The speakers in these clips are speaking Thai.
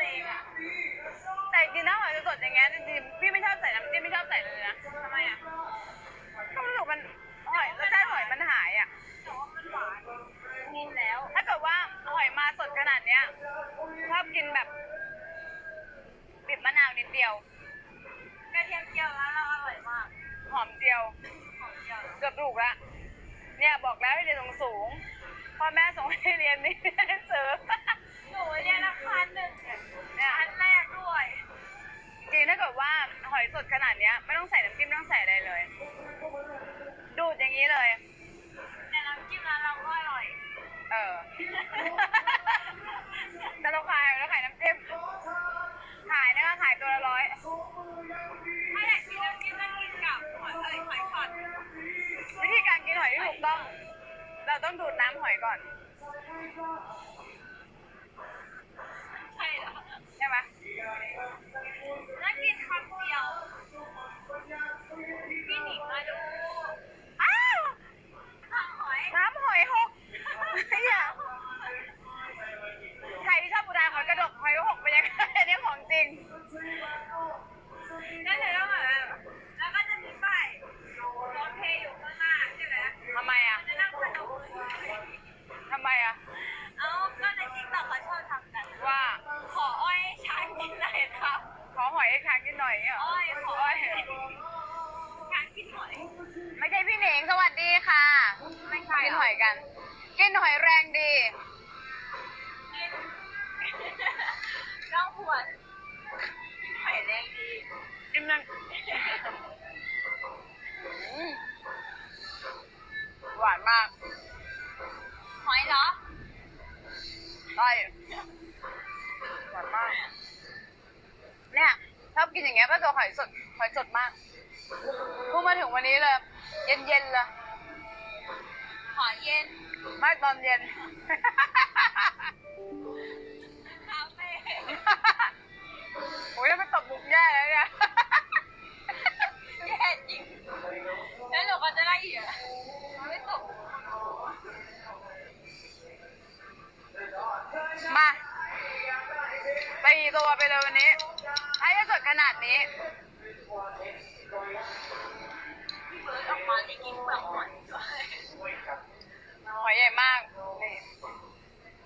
ตัวเองอะแต่จริงๆถ้าหอยสดๆอย่างเงี้ยจริงๆพี่ไม่ชอบใส่น้ำจิ้มไม่ชอบใส่เลยนะทำไมอะก็รู้สึกมันหอยรสชาติหอยมันหายอะแต่ว่ามันหวานกินแล้ว ถ้าเกิดว่าหอยมาสดขนาดเนี้ยชอบกินแบบบีบมะนาวนิดเดียวกระเทียมเจียวร้านเราอร่อยมาก หอมเจียวหอมเจียวเกือบถูกละเนี่ยบอกแล้วให้เรียนสูงๆพ่อแม่ส่งให้เรียนนี่หนังสือหนูเรียนละพันหนึ่ง เนี่ยพันแรกด้วย จริงๆถ้าเกิดว่าหอยสดขนาดเนี้ยไม่ต้องใส่น้ำจิ้มไม่ต้องใส่อะไรเลย ดูดอย่างนี้เลย แต่น้ำจิ้มร้านเราก็อร่อย เออ แต่เราขายเราขายน้ำจิ้มขายนะคะขายตัวละร้อยถ้าอยากกินน้ำจิ้มต้องกินกับหอยเอ้ยหอยช็อตวิธีการกินหอยที่ถูกต้อง เราต้องดูดน้ำหอยก่อนใช่เหรอ ใช่ไหม นมันอืมหวานมาก หอยเหรอใช่หวานมาก เนี่ยชอบกินอย่างเงี้ยก็จะหอยสดหอยสดมากเพิ่งมาถึงวันนี้เลย เย็นเย็นๆเลยหอยเย็นไม่ตอนเย็น คาเฟ่ โอ้ยแล้วมันตบมุกแย่แล้วเนี่ย ตีตัวไปเลยวันนี้ให้จะสดขนาดนี้เบิร์ดออกมาได้กินเปลือกหอยหอยใหญ่มาก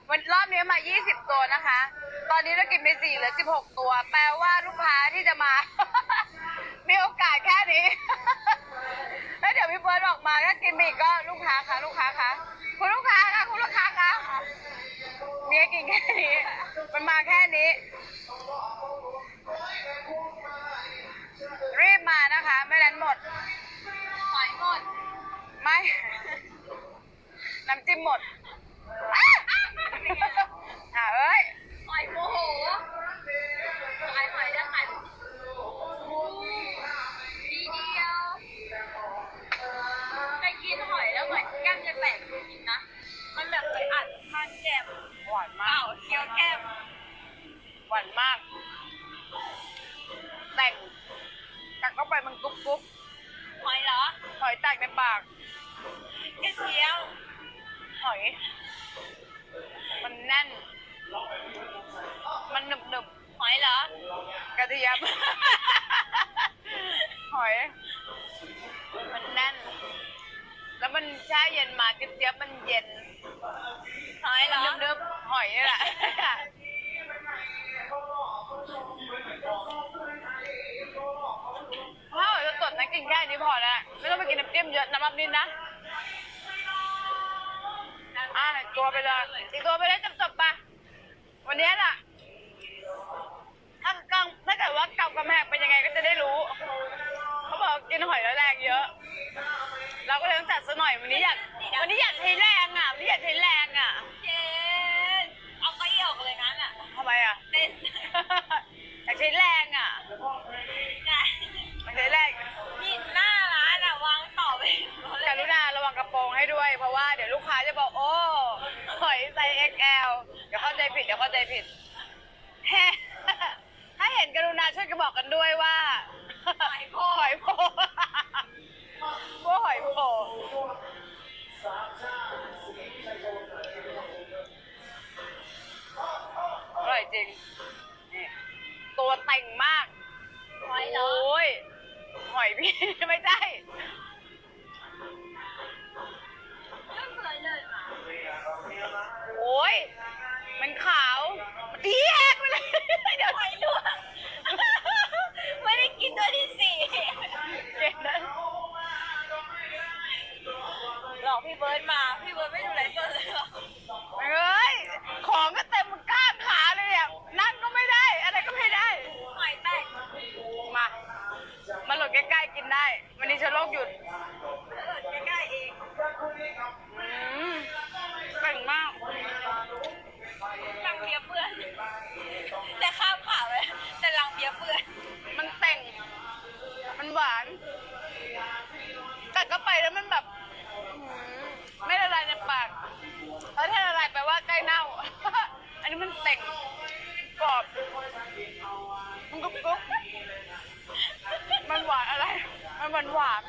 วันรอบนี้มา 20 ตัวนะคะ ตอนนี้เรากินไป4เหลือ 16 ตัว แปลว่าลูกค้าที่จะมา มีโอกาสแค่นี้ แล้วเดี๋ยวพี่เบิร์ดออกมาถ้ากินอีกก็ลูกค้าคะลูกค้า น้ำจิ้มหมดอะเอ้ยหอยโมโหขายหอยได้ขายทีเดียวไปกินหอยแล้วเหมือนแก้มจะแตกจริงๆนะ มันแบบไปอัดทานแก้มหวานมาก เคี้ยวแก้มหวานมาก แต่งกัดเข้าไปมันกรุบกรุบหอยเหรอ หอยแตกในปาก กระเทียมหอย มันแน่น มันหนึบหนึบหอยเหรอกระเทียม หอย มันแน่น แล้วมันแช่เย็นมาเจี๊ยบๆมันเย็น หอยเหรอนึบๆหอยนี่แหละถ้าหอยสดๆนะกินแค่นี้พอแล้วไม่ต้องไปกินน้ำจิ้มเยอะน้ำรับนิดนะ อะตัวไปเลยอีกตัวไปเลยจบๆไปวันนี้แหละ ส์ XL เดี๋ยวเข้าใจผิดเดี๋ยวเข้าใจผิดแฮ่ถ้าเห็นกรุณาช่วยกันบอกกันด้วยว่าหอยโพหอยโพว่าหอยโพอร่อยจริงนี่ตัวเต่งมาก หอยเหรอ โอ้ยหอยพี่ ไม่ใช่ เรื่องเลยเลยมา โอ้ยมันขาวดีแเยกไปเลยเดี๋ยว แต่งกรอบมันกรุ๊กรุบมันหวานอะไร มันหวานหวาน